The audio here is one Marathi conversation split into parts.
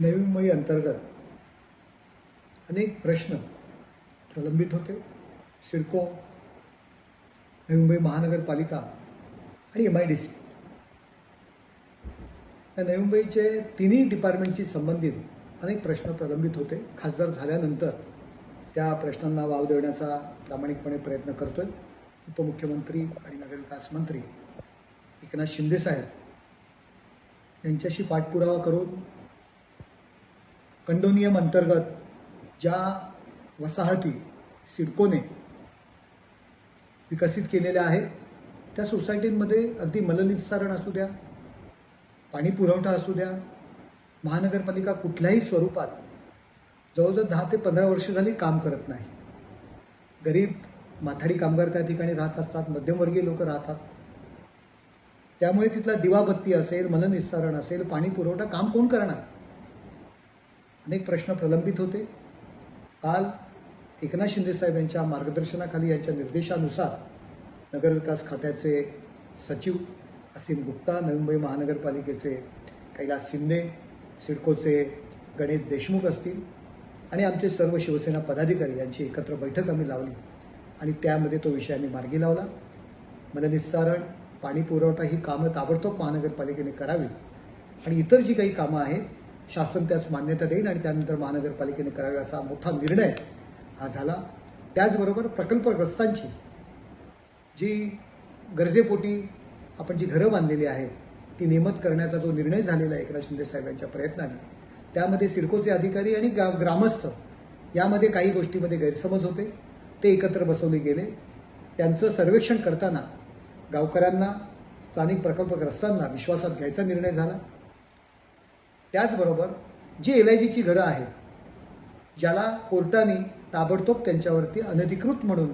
नवी अंतर्गत अनेक प्रश्न प्रलंबित होते. सिडको नवी मुंबई महानगरपालिका आणि एम आय डी सी या नवी मुंबईचे तिन्ही डिपार्टमेंटशी संबंधित अनेक प्रश्न प्रलंबित होते. खासदार झाल्यानंतर त्या प्रश्नांना वाव देण्याचा प्रामाणिकपणे प्रयत्न करतोय. उपमुख्यमंत्री आणि नगरविकास मंत्री एकनाथ शिंदेसाहेब यांच्याशी पाठपुरावा करून कंडोनियम अंतर्गत ज्या वसाहती सिडकोने विकसित केलेल्या आहेत त्या सोसायटींमध्ये अगदी मलनिस्सारण असू द्या पाणी पुरवठा असू द्या महानगरपालिका कुठल्याही स्वरूपात जवळजवळ दहा ते पंधरा वर्ष झाली काम करत नाही. गरीब माथाडी कामगार त्या ठिकाणी राहत असतात मध्यमवर्गीय लोक राहतात. त्यामुळे तिथला दिवाबत्ती असेल मलनिस्सारण असेल पाणी पुरवठा काम कोण करणार? अनेक प्रश्न प्रलंबित होते. काल एकनाथ शिंदेसाहेब यांच्या मार्गदर्शनाखाली यांच्या निर्देशानुसार नगरविकास खात्याचे सचिव असीम गुप्ता नवी मुंबई महानगरपालिकेचे कैलास शिंदे सिडकोचे गणेश देशमुख असतील आणि आमचे सर्व शिवसेना पदाधिकारी यांची एकत्र बैठक आम्ही लावली आणि त्यामध्ये तो विषय आम्ही मार्गी लावला. मलनिस्सारण पाणी पुरवठा ही कामं ताबडतोब महानगरपालिकेने करावी आणि इतर जी काही कामं आहेत शासन त्यास मान्यता देईल आणि त्यानंतर महानगरपालिकेने करावी असा मोठा निर्णय हा झाला. त्याचबरोबर प्रकल्पग्रस्तांची जी गरजेपोटी आपण जी घरं बांधलेली आहेत ती नियमित करण्याचा जो निर्णय झालेला आहे एकनाथ शिंदे साहेबांच्या प्रयत्नाने त्यामध्ये सिडकोचे अधिकारी आणि ग्रा ग्रामस्थ यामध्ये काही गोष्टीमध्ये गैरसमज होते. ते एकत्र बसवले गेले. त्यांचं सर्वेक्षण करताना गावकऱ्यांना स्थानिक प्रकल्पग्रस्तांना विश्वासात घ्यायचा निर्णय झाला. त्याचबरोबर जी एल आय जीची घरं आहेत ज्याला कोर्टाने ताबडतोब त्यांच्यावरती अनधिकृत म्हणून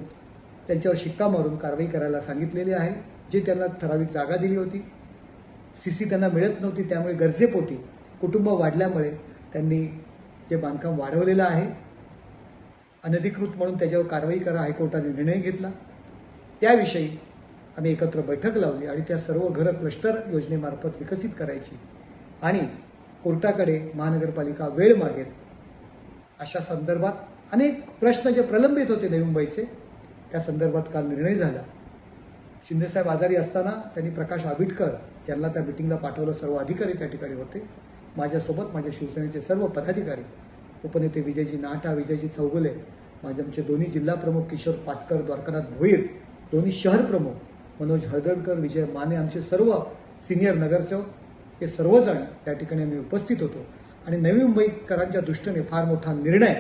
त्यांच्यावर शिक्का मारून कारवाई करायला सांगितलेली आहे जे त्यांना ठराविक जागा दिली होती. सी सी त्यांना मिळत नव्हती त्यामुळे गरजेपोटी कुटुंब वाढल्यामुळे त्यांनी जे बांधकाम वाढवलेलं आहे अनधिकृत म्हणून त्याच्यावर कारवाई करा हायकोर्टाने निर्णय घेतला. त्याविषयी आम्ही एकत्र बैठक लावली आणि त्या सर्व घरं क्लस्टर योजनेमार्फत विकसित करायची आणि कोर्टाकडे महानगरपालिका वेळ मागेल. अशा संदर्भात अनेक प्रश्न जे प्रलंबित होते नवी मुंबईचे त्या संदर्भात काल निर्णय झाला. शिंदेसाहेब आजारी असताना त्यांनी प्रकाश आबिटकर यांना त्या मिटिंगला पाठवलं. सर्व अधिकारी त्या ठिकाणी होते. माझ्यासोबत माझ्या शिवसेनेचे सर्व पदाधिकारी उपनेते विजयजी नाटा विजयजी चौगुले माझे आमचे दोन्ही जिल्हा प्रमुख किशोर पाटकर द्वारकानाथ भोईर दोन्ही शहर प्रमुख मनोज हळदणकर विजय माने आमचे सर्व सिनियर नगरसेवक हे सर्वजण त्या ठिकाणी आम्ही उपस्थित होतो. आणि नवी मुंबईकरांच्या दृष्टीने फार मोठा निर्णय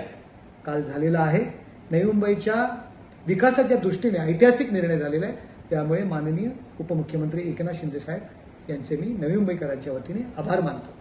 काल झालेला आहे. नवी मुंबईच्या विकासाच्या दृष्टीने ऐतिहासिक निर्णय झालेला आहे. त्यामुळे माननीय उपमुख्यमंत्री एकनाथ शिंदेसाहेब यांचे मी नवी मुंबईकरांच्या वतीने आभार मानतो.